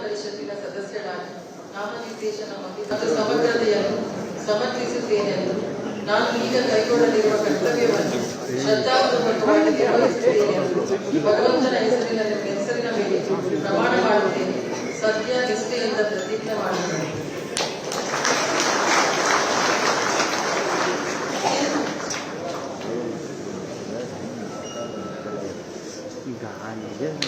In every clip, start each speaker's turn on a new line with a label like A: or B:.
A: ಪರಿಷತ್ತಿನ ಸದಸ್ಯರಾಗಿ ನಾಮನಿರ್ದೇಶನ ಹೊಂದಿ ಮತ್ತು ಸಮಗ್ರತೆಯನ್ನು ಸಮರ್ಥಿಸುತ್ತೇನೆಂದು ನಾನು ಈಗ ಕೈಗೊಳ್ಳಲಿರುವ ಕರ್ತವ್ಯವನ್ನು ಶ್ರದ್ಧಾಪೂರ್ವಕವಾಗಿ ನಿರ್ವಹಿಸುತ್ತೇನೆಂದು ಭಗವಂತನ ಹೆಸರಿನ ಹೆಸರಿನ ಮೇಲೆ ಪ್ರಮಾಣ ಮಾಡುತ್ತೇನೆ ಸತ್ಯ ನಿಷ್ಠೆಯಿಂದ ಪ್ರತಿಜ್ಞೆ ಮಾಡುತ್ತೇನೆ
B: ನಿರ್ಭೀತ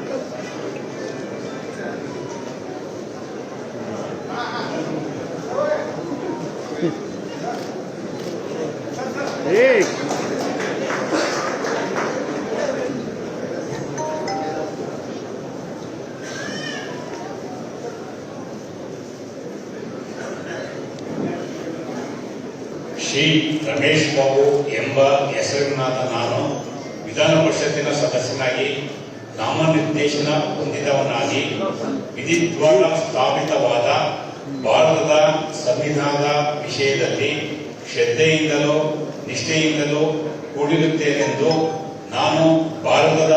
C: ಶ್ರೀ ರಮೇಶ್ ಬಾಬು ಎಂಬ ಹೆಸರಿನಾದ ನಾನು ವಿಧಾನ ಪರಿಷತ್ತಿನ ಸದಸ್ಯನಾಗಿ ನಾಮನಿರ್ದೇಶನ ಹೊಂದಿದವನಾಗಿ ವಿಧಿದ್ವಾರ ಸ್ಥಾಪಿತವಾದ ಭಾರತದ ಸಂವಿಧಾನದ ವಿಷಯದಲ್ಲಿ ಶ್ರದ್ಧೆಯಿಂದಲೂ ನಿಷ್ಠೆಯಿಂದಲೂ ಕೂಡಿರುತ್ತೇನೆಂದು ನಾನು ಭಾರತದ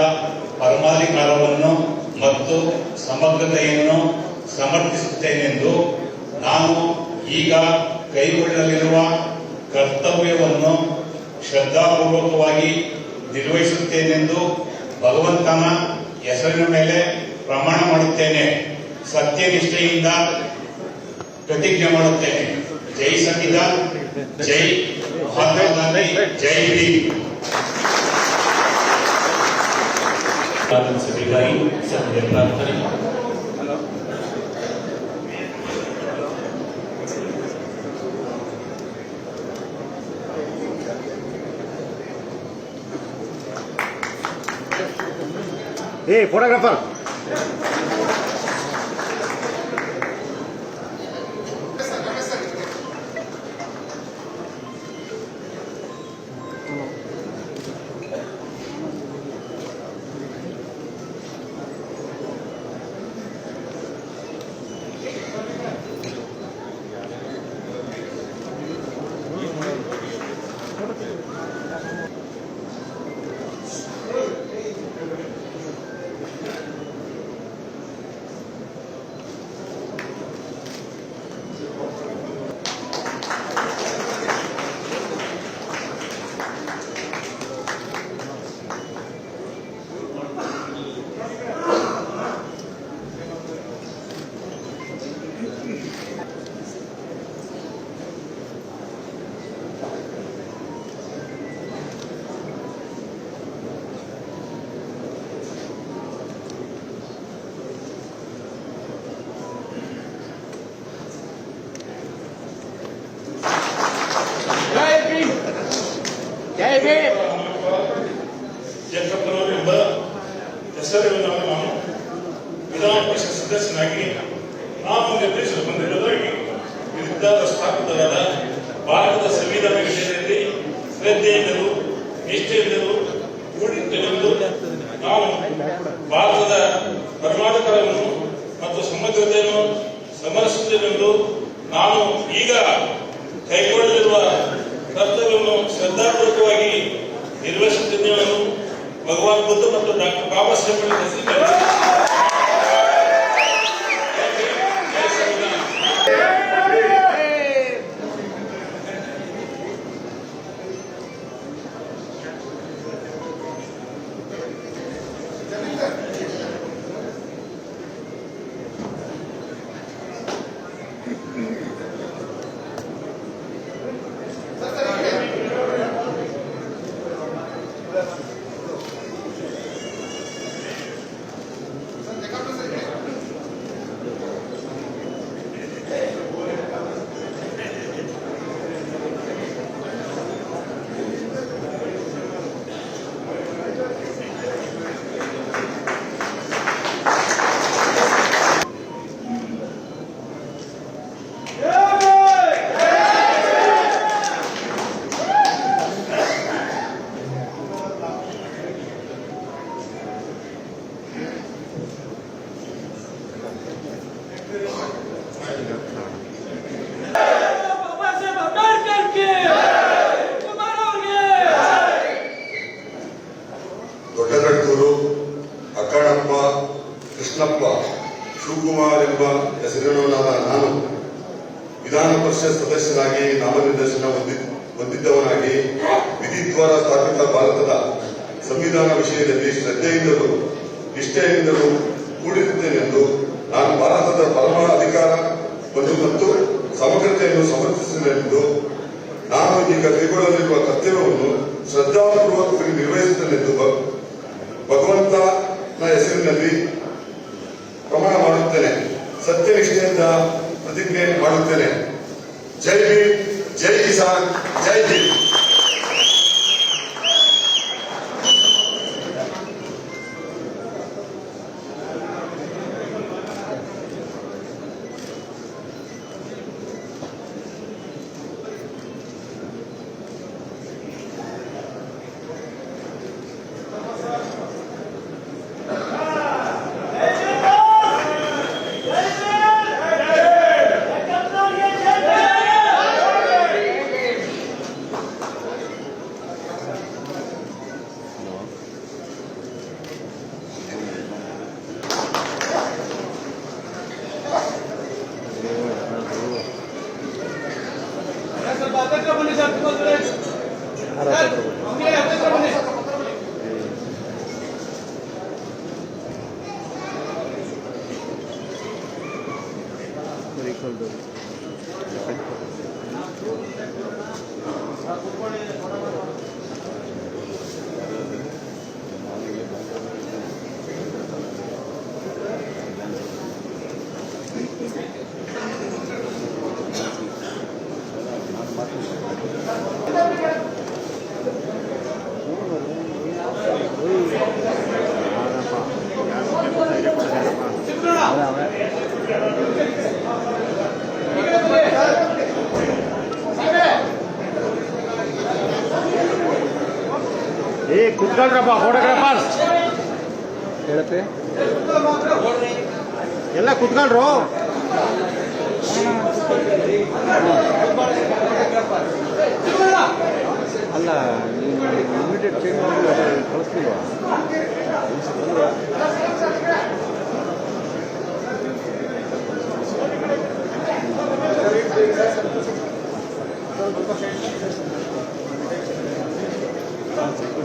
C: ಪರಮಾಧಿಕಾರವನ್ನು ಮತ್ತು ಸಮಗ್ರತೆಯನ್ನು ಸಮರ್ಥಿಸುತ್ತೇನೆಂದು ನಾನು ಈಗ ಕೈಗೊಳ್ಳಲಿರುವ ಕರ್ತವ್ಯವನ್ನು ಶ್ರದ್ಧಾಪೂರ್ವಕವಾಗಿ ನಿರ್ವಹಿಸುತ್ತೇನೆಂದು ಭಗವಂತನ ಹೆಸರಿನ ಮೇಲೆ ಪ್ರಮಾಣ ಮಾಡುತ್ತೇನೆ. ಸತ್ಯನಿಷ್ಠೆಯಿಂದ ಪ್ರತಿಜ್ಞೆ ಮಾಡುತ್ತೇನೆ. ಜೈ ಸಂವಿಧಾನ್ ಜೈ ಮಹಾತ್ಮ ಗಾಂಧಿ ಜೈ ಭೀಮ್
D: ಸಭೆಗಾಗಿ ಸಭೆಯ ಪ್ರಾರ್ಥನೆ
E: ಏಯ್ ಫೋಟೋಗ್ರಾಫರ್
C: ಜಗಪ್ಪನವರು ಎಂಬ ಹೆಸರಿನ ನಾನು ವಿಧಾನ ಪರಿಷತ್ ಸದಸ್ಯನಾಗಿ ನಾನು ನಿರ್ದೇಶನ ಹೊಂದಿರುವುದಾಗಿ ವಿರುದ್ಧ ಸ್ಥಾಪಿತವಾದ ಭಾರತದ ಸಂವಿಧಾನ ವಿಷಯದಲ್ಲಿ ಶ್ರದ್ಧೆಯಿಂದಲೂ ನಿಷ್ಠೆಯಿಂದಲೂ ಕೂಡಿದ್ದೆಂದು ನಾವು ಭಾರತದ ಪರಮಾಧಿಕಾರವನ್ನು ಮತ್ತು ಸಮಗ್ರತೆಯನ್ನು ಸಮರಿಸುತ್ತೇನೆಂದು ನಾನು ಈಗ ಕೈಗೊಳ್ಳಲಿರುವ ಕರ್ತವ್ಯವನ್ನು ಶ್ರದ್ಧಾಪೂರ್ವಕವಾಗಿ ನಿರ್ವಹಿಸುತ್ತಿದ್ದೇವೆ ಭಗವಾನ್ ಬುದ್ಧ ಮತ್ತು ಡಾಕ್ಟರ್ ಬಾಬಾ ಸಾಹೇಬ್
F: ಎಂಬ ಹೆಸರಿನವನಾದ ನಾನು ವಿಧಾನ ಪರಿಷತ್ ಸದಸ್ಯನಾಗಿ ನಾಮನಿರ್ದೇಶನ ಹೊಂದಿ ಹೊಂದಿದ್ದವನಾಗಿ ವಿಧಿದ್ವಾರ ಸ್ಥಾಪಿತ ಭಾರತದ ಸಂವಿಧಾನ ವಿಷಯದಲ್ಲಿ ಶ್ರದ್ಧೆಯಿಂದಲೂ ನಿಷ್ಠೆಯಿಂದಲೂ ಕೂಡಿರುತ್ತೇನೆಂದು ನಾನು ಭಾರತದ ಪರಮ ಅಧಿಕಾರ ಮತ್ತು ಸಮಗ್ರತೆಯನ್ನು ಸಮರ್ಥಿಸಿದೆಂದು ನಾನು ಈಗ ಕೈಗೊಳ್ಳಲಿರುವ ಕರ್ತವ್ಯವನ್ನು ಶ್ರದ್ಧಾಪೂರ್ವಕವಾಗಿ ನಿರ್ವಹಿಸುತ್ತೇನೆಂದು ಭಗವಂತನ ಹೆಸರಿನಲ್ಲಿ ಪ್ರಮಾಣ ಮಾಡುತ್ತೇನೆ. ಸತ್ಯನಿಷ್ಠೆಯಿಂದ ಪ್ರತಿಜ್ಞೆ ಮಾಡುತ್ತೇನೆ. ಜೈ ಭೀಮ್ ಜೈ ಕಿಸಾನ್ ಜೈ ಭೀಮ್.
G: Mira, ¿qué es
E: ಏ ಫೋಟೋಗ್ರಾಫ್ ಫೋಟೋಗ್ರಾಫರ್ ಹೇಳತ್ತೆ? ಎಲ್ಲ ಕುತ್ಕೊಳ್ರು. ಅಲ್ಲ ಇಮಿಡಿಯೇಟ್ ಚೇಂಜ್ ಮಾಡಿ ಕಳಿಸ್ತೀವಾ Gracias.